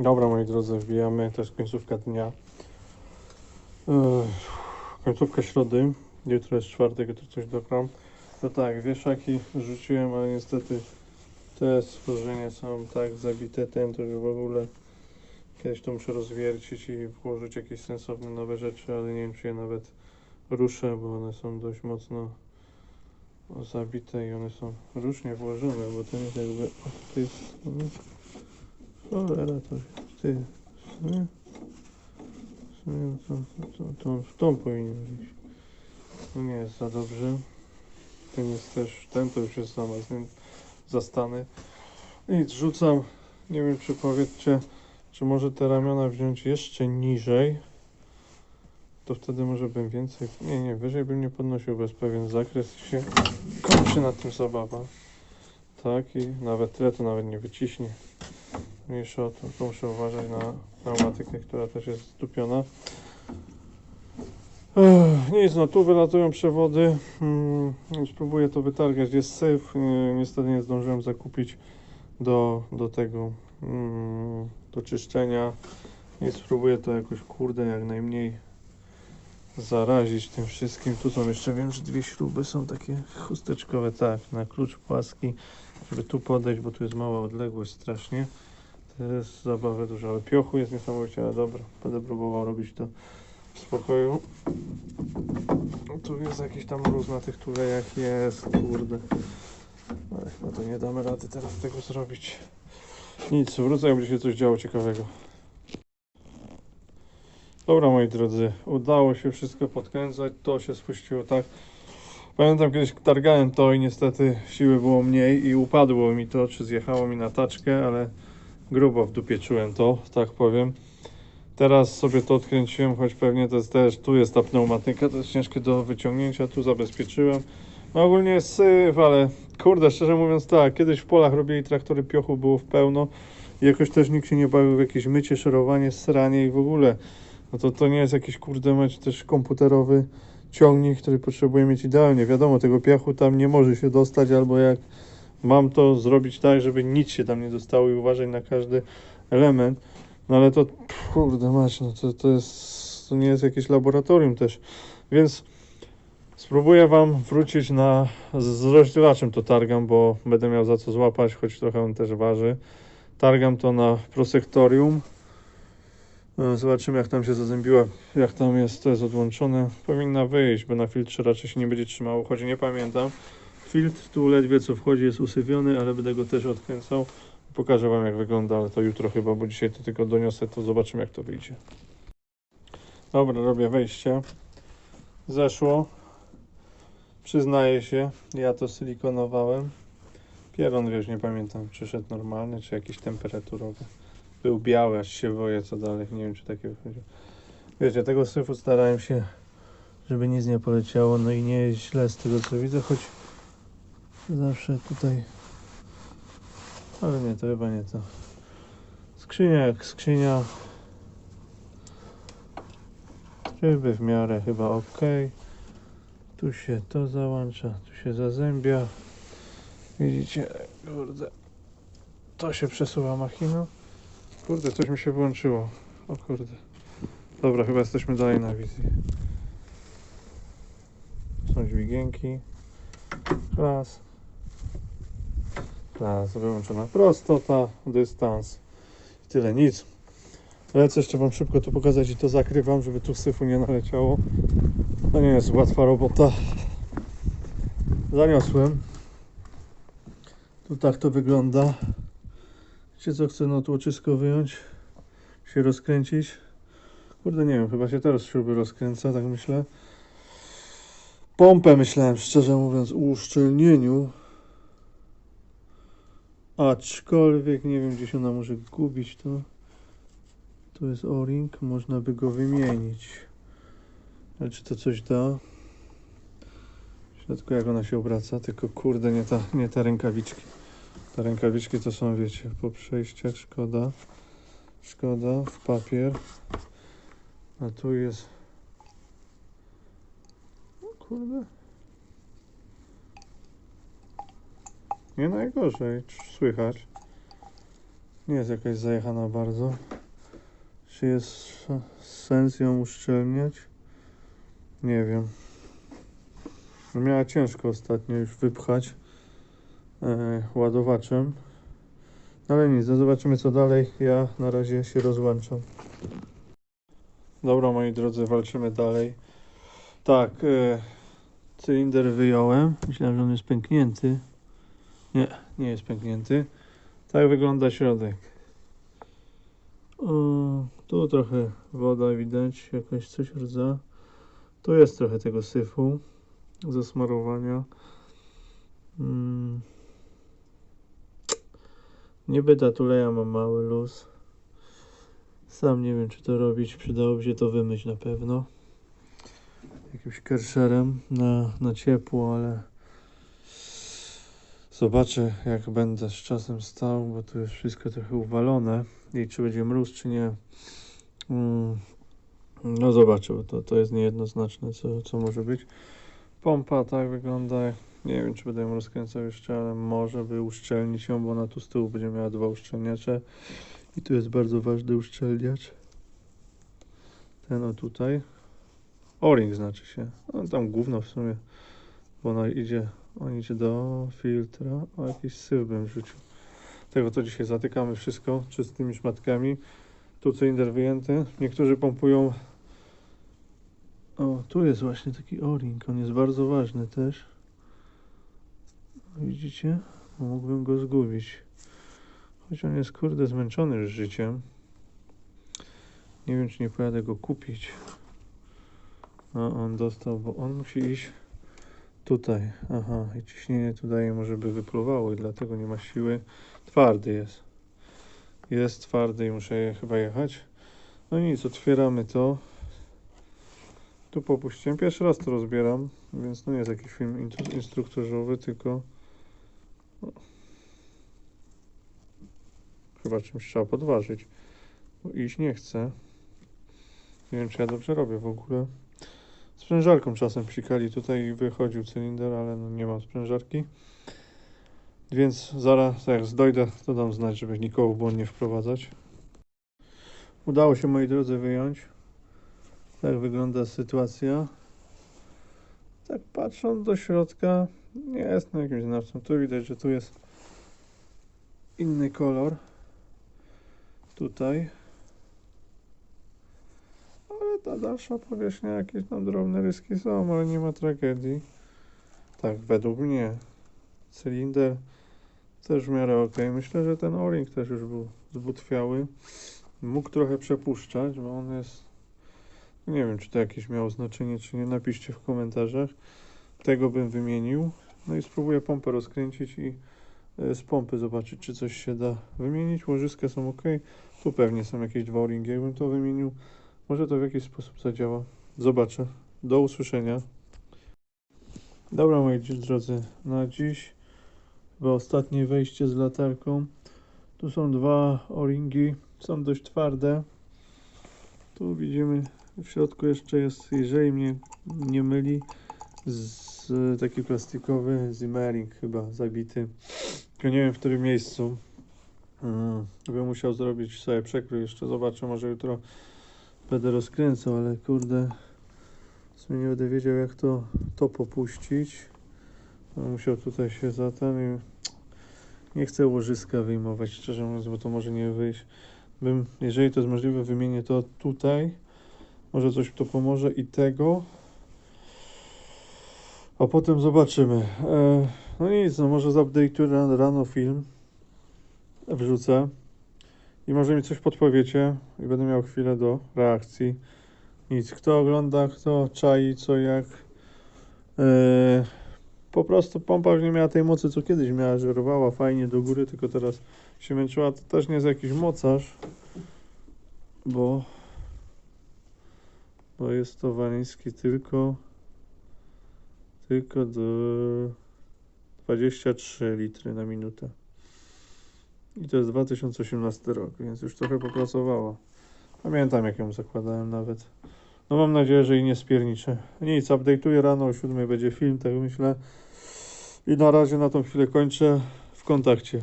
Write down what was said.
Dobra, moi drodzy, wbijamy. To jest końcówka dnia. Ech, końcówka środy. Jutro jest czwartek, jutro coś dogram. To tak, wieszaki rzuciłem, ale niestety te stworzenia są tak zabite, ten to już w ogóle kiedyś to muszę rozwiercić i włożyć jakieś sensowne nowe rzeczy, ale nie wiem czy je nawet ruszę, bo one są dość mocno zabite i one są różnie włożone, bo ten jest jakby tej strony. Cholera to ty. Sumie, w sumie to, to, to, to w tą powinien iść. To nie jest za dobrze. Ten jest też, ten to już jest zamazny, zastany. Nic, rzucam. Nie wiem czy powiedzcie, czy może te ramiona wziąć jeszcze niżej. To wtedy może bym więcej. Nie, nie, wyżej bym nie podnosił, jest pewien zakres się kończy na tym zabawa. Tak, i nawet tyle to nawet nie wyciśnie. Mniejsza o to, muszę uważać na pneumatykę, która też jest zdupiona. Ech, nic, no tu wylatują przewody. Mm, spróbuję to wytargać. Jest syf. Nie, niestety nie zdążyłem zakupić do, do tego, mm, do czyszczenia. I spróbuję to jakoś, kurde, jak najmniej zarazić tym wszystkim. Tu są jeszcze, wiem, że dwie śruby są takie chusteczkowe, tak, na klucz płaski, żeby tu podejść, bo tu jest mała odległość strasznie. Jest zabawę dużo, ale piochu jest niesamowicie, ale dobra, będę próbował robić to w spokoju. Tu jest jakiś tam mróz na tych tulejach, jest, kurde. Ale chyba to nie damy rady teraz tego zrobić. Nic, wrócę, jak będzie się coś działo ciekawego. Dobra, moi drodzy, udało się wszystko podkręcać, to się spuściło tak. Pamiętam kiedyś targałem to i niestety siły było mniej i upadło mi to, czy zjechało mi na taczkę, ale grubo w dupie czułem to, tak powiem. Teraz sobie to odkręciłem, choć pewnie to jest też, tu jest ta pneumatyka, to jest ciężkie do wyciągnięcia, tu zabezpieczyłem. No ogólnie jest syf, ale kurde, szczerze mówiąc tak, kiedyś w polach robili traktory piochu, było w pełno jakoś też nikt się nie bawił w jakieś mycie, szerowanie, sranie i w ogóle. No to to nie jest jakiś kurde mecz też komputerowy ciągnik, który potrzebuje mieć idealnie. Wiadomo, tego piachu tam nie może się dostać, albo jak mam to zrobić tak, żeby nic się tam nie dostało i uważać na każdy element. No ale to kurde mać, no to, to jest to nie jest jakieś laboratorium też. Więc spróbuję wam wrócić na z- z rozdzielaczem to targam, bo będę miał za co złapać, choć trochę on też waży. Targam to na prosektorium. E, Zobaczymy jak tam się zazębiła, jak tam jest, to jest odłączone. Powinna wyjść, bo na filtrze raczej się nie będzie trzymało, choć nie pamiętam. Filtr tu ledwie co wchodzi jest usywiony, ale będę go też odkręcał. Pokażę wam jak wygląda, ale to jutro chyba, bo dzisiaj to tylko doniosę, to zobaczymy jak to wyjdzie. Dobra, robię wejście. Zeszło. Przyznaję się, ja to silikonowałem. Pieron, wiesz, nie pamiętam, czy szedł normalny, czy jakiś temperaturowy. Był biały, aż się boję, co dalej. Nie wiem, czy takie wychodzi. Wiecie, tego syfu starałem się, żeby nic nie poleciało. No i nie jest źle z tego, co widzę, choć zawsze tutaj... Ale nie, to chyba nie to. Skrzynia jak skrzynia. Tryby w miarę chyba ok. Tu się to załącza, tu się zazębia. Widzicie, kurde. To się przesuwa machiną. Kurde, coś mi się włączyło. O kurde. Dobra, chyba jesteśmy dalej na wizji. Są dźwigienki. Raz. Raz, wyłączona prostota, dystans. I tyle, nic. Lecę jeszcze wam szybko tu pokazać i to zakrywam, żeby tu syfu nie naleciało. To nie jest łatwa robota. Zaniosłem. Tu tak to wygląda. Wiecie co chcę no tłoczysko wyjąć? Się rozkręcić. Kurde nie wiem, chyba się teraz śruby rozkręca, tak myślę. Pompę myślałem, szczerze mówiąc, o uszczelnieniu. Aczkolwiek nie wiem, gdzie się ona może gubić to. Tu jest o-ring, można by go wymienić. Ale czy to coś da? W środku jak ona się obraca, tylko kurde, nie ta, nie te rękawiczki. Te rękawiczki to są, wiecie, po przejściach, szkoda. Szkoda, w papier. A tu jest... O kurde. Nie najgorzej, słychać. nie jest jakaś zajechana bardzo. Czy jest sens ją uszczelniać? Nie wiem. No Miała ciężko ostatnio już wypchać e, ładowaczem. Ale nic, no zobaczymy co dalej. Ja na razie się rozłączam. Dobra moi drodzy, walczymy dalej. Tak, e, cylinder wyjąłem. Myślałem, że on jest pęknięty. Nie, nie jest pęknięty. Tak wygląda środek. O, tu trochę woda widać, jakaś coś rdza. Tu jest trochę tego syfu, zasmarowania. Mm. Niby ta tuleja ma mały luz. Sam nie wiem, czy to robić. Przydałoby się to wymyć na pewno. Jakimś kerszerem na, na ciepło, ale zobaczę, jak będę z czasem stał, bo tu jest wszystko trochę uwalone. I czy będzie mróz, czy nie. Mm. No zobaczę, bo to, to jest niejednoznaczne, co, co może być. Pompa tak wygląda. Nie wiem, czy będę ją rozkręcał jeszcze, ale może by uszczelnić ją, bo ona tu z tyłu będzie miała dwa uszczelniacze. I tu jest bardzo ważny uszczelniacz. Ten o tutaj. O-ring znaczy się. No tam gówno w sumie, bo ona idzie, on idzie do filtra. O, jakiś syf bym rzucił. Tego to dzisiaj zatykamy wszystko czystymi szmatkami. Tu cylinder wyjęty. Niektórzy pompują. O, tu jest właśnie taki o-ring. On jest bardzo ważny też. Widzicie? Bo Mógłbym go zgubić. Choć on jest kurde zmęczony już życiem. Nie wiem, czy nie pojadę go kupić. No, on dostał, bo on musi iść tutaj. Aha, i ciśnienie tu daje mu, żeby wypluwało i dlatego nie ma siły. Twardy jest. Jest twardy i muszę je chyba jechać. No nic, otwieramy to. Tu popuściłem. Pierwszy raz to rozbieram, więc to nie jest jakiś film in- instruktażowy, tylko no. chyba czymś trzeba podważyć. Bo iść nie chcę. Nie wiem, czy ja dobrze robię w ogóle. Sprężarką czasem psikali tutaj wychodził cylinder, ale no nie mam sprężarki. Więc zaraz, jak dojdę, to dam znać, żeby nikogo w błąd nie wprowadzać. Udało się, moi drodzy, wyjąć. Tak wygląda sytuacja. Tak patrząc do środka, nie jest na jakimś znawcą. Tu widać, że tu jest inny kolor. Tutaj. Ta dalsza powierzchnia, jakieś tam drobne ryski są, ale nie ma tragedii. Tak, według mnie. Cylinder też w miarę ok. Myślę, że ten o-ring też już był zbutwiały. Mógł trochę przepuszczać, bo on jest. Nie wiem, czy to jakieś miało znaczenie, czy nie. Napiszcie w komentarzach. Tego bym wymienił. No i spróbuję pompę rozkręcić i e, z pompy zobaczyć, czy coś się da wymienić. Łożyska są ok. Tu pewnie są jakieś dwa o-ringi. Jakbym to wymienił, może to w jakiś sposób zadziała. Zobaczę. Do usłyszenia. Dobra, moi drodzy, na dziś chyba ostatnie wejście z latarką. Tu są dwa o-ringi, są dość twarde. Tu widzimy w środku jeszcze jest, jeżeli mnie nie myli, z, taki plastikowy zimmering chyba zabity. Tylko nie wiem w którym miejscu. Mm, bym musiał zrobić sobie przekrój jeszcze. Zobaczę, może jutro będę rozkręcał, ale kurde, w sumie nie będę wiedział jak to, to popuścić. Będę musiał tutaj się za ten i nie chcę łożyska wyjmować, szczerze mówiąc, bo to może nie wyjść. Bym, jeżeli to jest możliwe, wymienię to tutaj. Może coś to pomoże i tego. A potem zobaczymy. E, no nic, no może zupdate'uję ran- rano film. Wrzucę. I może mi coś podpowiecie i będę miał chwilę do reakcji. Nic. Kto ogląda, kto czai, co jak. E, po prostu pompa już nie miała tej mocy, co kiedyś miała, żerowała fajnie do góry, tylko teraz się męczyła. To też nie jest jakiś mocarz, bo, bo jest to waliński tylko tylko do 23 litry na minutę. I to jest 2018 rok, więc już trochę popracowała. Pamiętam jak ją zakładałem nawet. No mam nadzieję, że i nie spierniczę. Nic, update'uję rano o 7 będzie film, tak myślę. I na razie na tą chwilę kończę w kontakcie.